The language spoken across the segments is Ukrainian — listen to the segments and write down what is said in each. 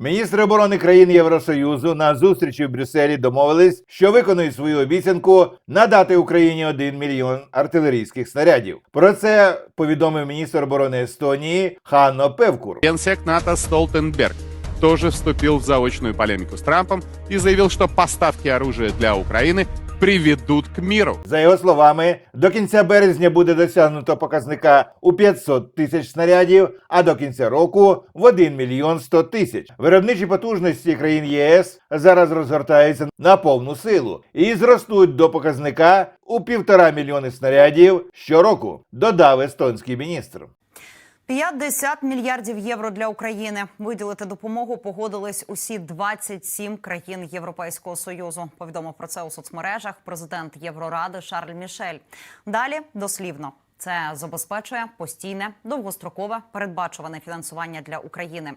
Міністри оборони країн Євросоюзу на зустрічі в Брюсселі домовились, що виконують свою обіцянку надати Україні 1 мільйон артилерійських снарядів. Про це повідомив міністр оборони Естонії Ханно Певкур. Генсек НАТО Столтенберг тоже вступил в заочную полемику с Трампом и заявил, что поставки оружия для Украины приведут к миру. За його словами, до кінця березня буде досягнуто показника у 500 тисяч снарядів, а до кінця року в 1 мільйон 100 тисяч. Виробничі потужності країн ЄС зараз розгортаються на повну силу і зростуть до показника у півтора мільйони снарядів щороку, додав естонський міністр. 50 мільярдів євро для України виділити допомогу погодились усі 27 країн Європейського союзу. Повідомив про це у соцмережах президент Євроради Шарль Мішель. Далі дослівно. Це забезпечує постійне, довгострокове, передбачуване фінансування для України.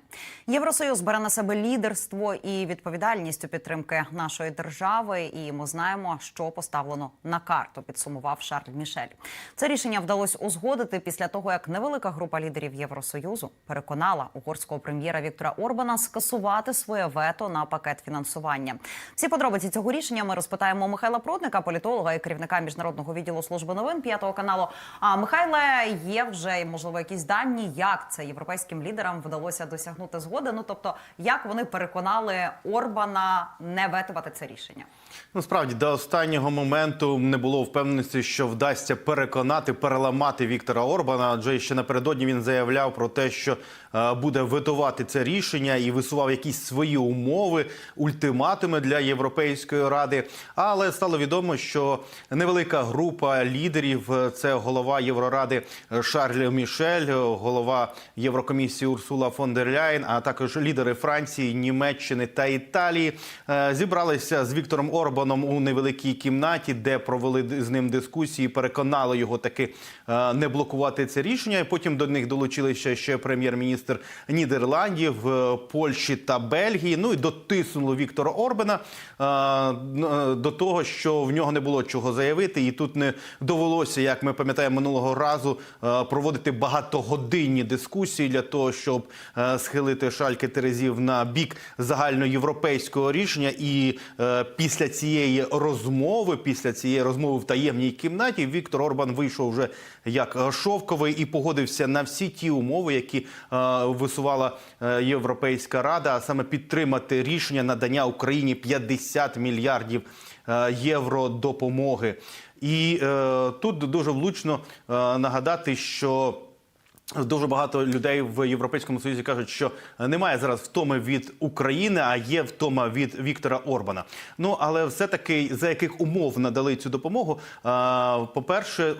Євросоюз бере на себе лідерство і відповідальність у підтримки нашої держави. І ми знаємо, що поставлено на карту. Підсумував Шарль Мішель. Це рішення вдалося узгодити після того, як невелика група лідерів Євросоюзу переконала угорського прем'єра Віктора Орбана скасувати своє вето на пакет фінансування. Всі подробиці цього рішення ми розпитаємо Михайла Прудника, політолога і керівника міжнародного відділу служби новин п'ятого каналу. Михайле, є вже можливо якісь дані, як це європейським лідерам вдалося досягнути згоди. Ну тобто, як вони переконали Орбана не ветувати це рішення. Ну, справді до останнього моменту не було впевненості, що вдасться переконати, переламати Віктора Орбана. Адже ще напередодні він заявляв про те, що е, буде ветувати це рішення і висував якісь свої умови, ультиматуми для Європейської ради. Але стало відомо, що невелика група лідерів е, це голова Євроради Шарль Мішель, голова Єврокомісії Урсула фон дер Ляйн, а також лідери Франції, Німеччини та Італії е, зібралися з Віктором Орбаном у невеликій кімнаті, де провели з ним дискусії, переконали його таки е, не блокувати це рішення. І потім до них долучилися ще прем'єр-міністр Нідерландів, е, Польщі та Бельгії. Ну і дотиснуло Віктора Орбана до того, що в нього не було чого заявити, і тут не довелося, як ми пам'ятаємо минулого разу, е, проводити багатогодинні дискусії для того, щоб е, схилити шальки терезів на бік загальноєвропейського рішення. І е, після цієї розмови, після цієї розмови в таємній кімнаті, Віктор Орбан вийшов вже як шовковий і погодився на всі ті умови, які висувала Європейська Рада, а саме підтримати рішення надання Україні 50 мільярдів євро допомоги. І е, тут дуже влучно е, нагадати, що. Дуже багато людей в Європейському Союзі кажуть, що немає зараз втоми від України, а є втома від Віктора Орбана. Ну але все таки за яких умов надали цю допомогу? По перше,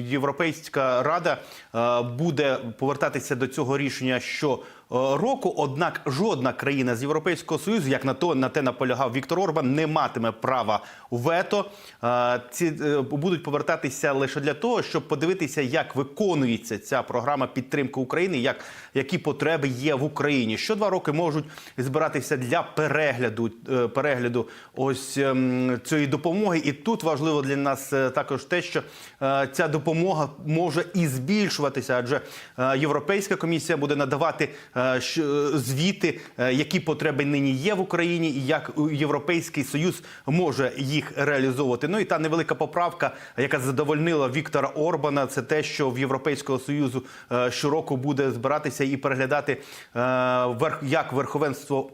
Європейська рада е, буде повертатися до цього рішення що. Е, Року, однак жодна країна з Європейського союзу, як на то на те наполягав Віктор Орбан, не матиме права вето. Е, Ці е, будуть повертатися лише для того, щоб подивитися, як виконується ця програма підтримки України, як які потреби є в Україні. Що два роки можуть збиратися для перегляду перегляду ось ем, цієї допомоги. І тут важливо для нас також те, що ця допомога може і збільшуватися, адже Європейська комісія буде надавати звіти, е, які потреби нині є в Україні, і як Європейський Союз може їх реалізовувати. Ну і та невелика поправка, яка задовольнила Віктора Орбана, це те, що в Європейського союзу е, щороку буде збиратися і переглядати е, як верховенство.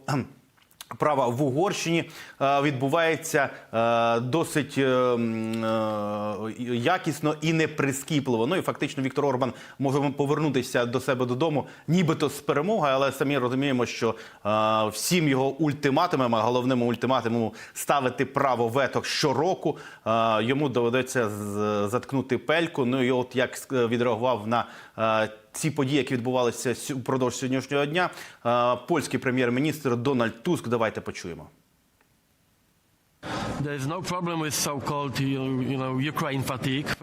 Права в Угорщині е, відбувається е, досить е, е, якісно і неприскіпливо. Ну і фактично Віктор Орбан може повернутися до себе додому, нібито з перемогою, але самі розуміємо, що е, всім його ультиматумам, а головному ультиматуму ставити право вето щороку. е, Йому доведеться заткнути пельку. Ну і от як ск- відреагував на е, ці події, які відбувалися впродовж сьогоднішнього дня, е, польський прем'єр-міністр Дональд Туск. Давайте почуємо.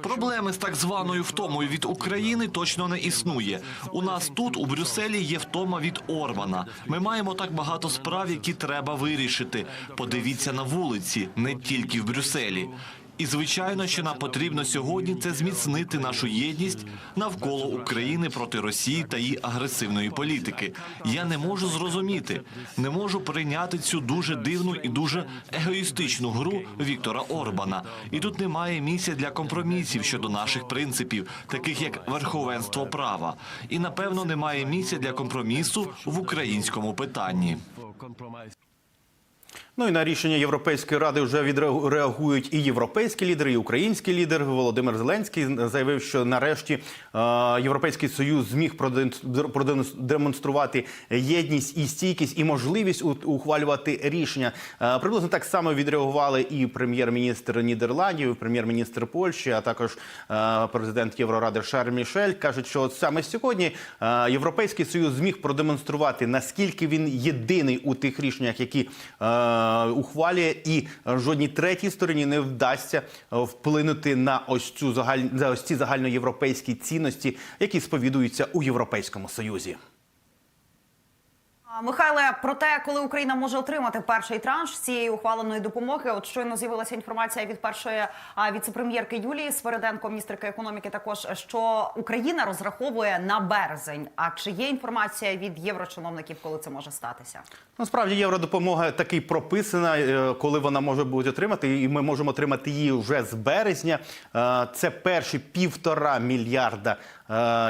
Проблеми з так званою втомою від України точно не існує. У нас тут, у Брюсселі, є втома від Орбана. Ми маємо так багато справ, які треба вирішити. Подивіться на вулиці, не тільки в Брюсселі. І звичайно, що нам потрібно сьогодні це зміцнити нашу єдність навколо України проти Росії та її агресивної політики. Я не можу зрозуміти, не можу прийняти цю дуже дивну і дуже егоїстичну гру Віктора Орбана. І тут немає місця для компромісів щодо наших принципів, таких як верховенство права. І напевно немає місця для компромісу в українському питанні. Ну і на рішення Європейської ради вже відреагують і європейські лідери, і український лідер Володимир Зеленський заявив, що нарешті Європейський Союз зміг продемонструвати єдність і стійкість і можливість ухвалювати рішення. Приблизно так само відреагували і прем'єр-міністр Нідерландів, і прем'єр-міністр Польщі, а також президент Євроради Шарль Мішель кажуть, що саме сьогодні Європейський Союз зміг продемонструвати наскільки він єдиний у тих рішеннях, які ухвалює, і жодній третій стороні не вдасться е, вплинути на ось цю загаль... ось ці загальноєвропейські цінності, які сповідуються у Європейському Союзі. Михайле, про те, коли Україна може отримати перший транш цієї ухваленої допомоги, от щойно з'явилася інформація від першої віцепрем'єрки Юлії Свериденко, міністерки економіки, також що Україна розраховує на березень. А чи є інформація від єврочиновників, коли це може статися? Насправді євродопомога таки прописана, е, коли вона може бути отримати, і ми можемо отримати її вже з березня. Е, Це перші півтора мільярда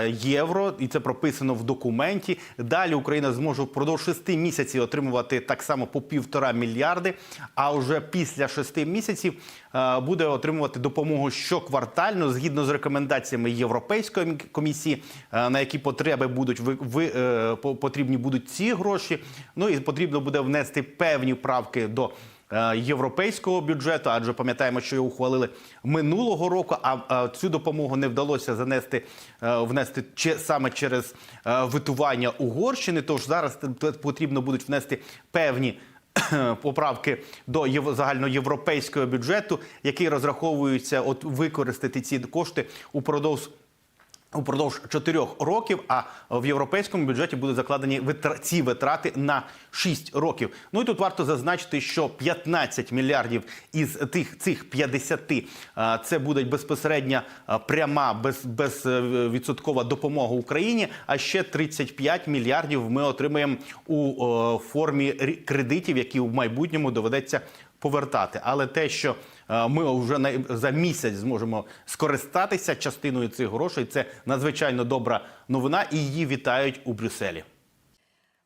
євро, і це прописано в документі. Далі Україна зможе впродовж шести місяців отримувати так само по півтора мільярди. А вже після шести місяців е, буде отримувати допомогу щоквартально згідно з рекомендаціями Європейської комісії, е, на які потреби будуть ви, ви, е, по- потрібні будуть ці гроші. Ну і потрібно буде внести певні правки до. Е, Європейського бюджету, адже пам'ятаємо, що його ухвалили минулого року. А, цю допомогу не вдалося занести е, внести саме через е, витування Угорщини. Тож зараз потрібно будуть внести певні поправки до єв- загальноєвропейського бюджету, який розраховується от використати ці кошти упродовж. Упродовж чотирьох років, а в європейському бюджеті будуть закладені ці витрати на 6 років. Ну і тут варто зазначити, що 15 мільярдів із тих цих 50 це буде безпосередня пряма без, безвідсоткова допомога Україні. А ще 35 мільярдів ми отримаємо у формі рі- кредитів, які в майбутньому доведеться повертати. Але те, що е, ми вже за місяць зможемо скористатися частиною цих грошей, це надзвичайно добра новина, і її вітають у Брюсселі.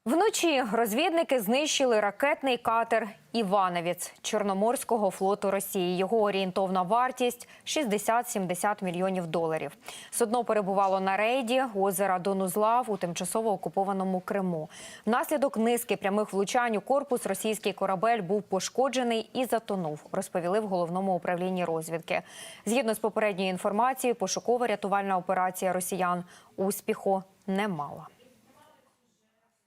Вночі розвідники знищили ракетний катер Івановець Чорноморського флоту Росії. Його орієнтовна вартість 60-70 мільйонів доларів. Судно перебувало на рейді озера Донузлав у тимчасово окупованому Криму. Внаслідок низки прямих влучань у корпус російський корабель був пошкоджений і затонув. Розповіли в головному управлінні розвідки. Згідно з попередньою інформацією, пошукова рятувальна операція росіян успіху не мала.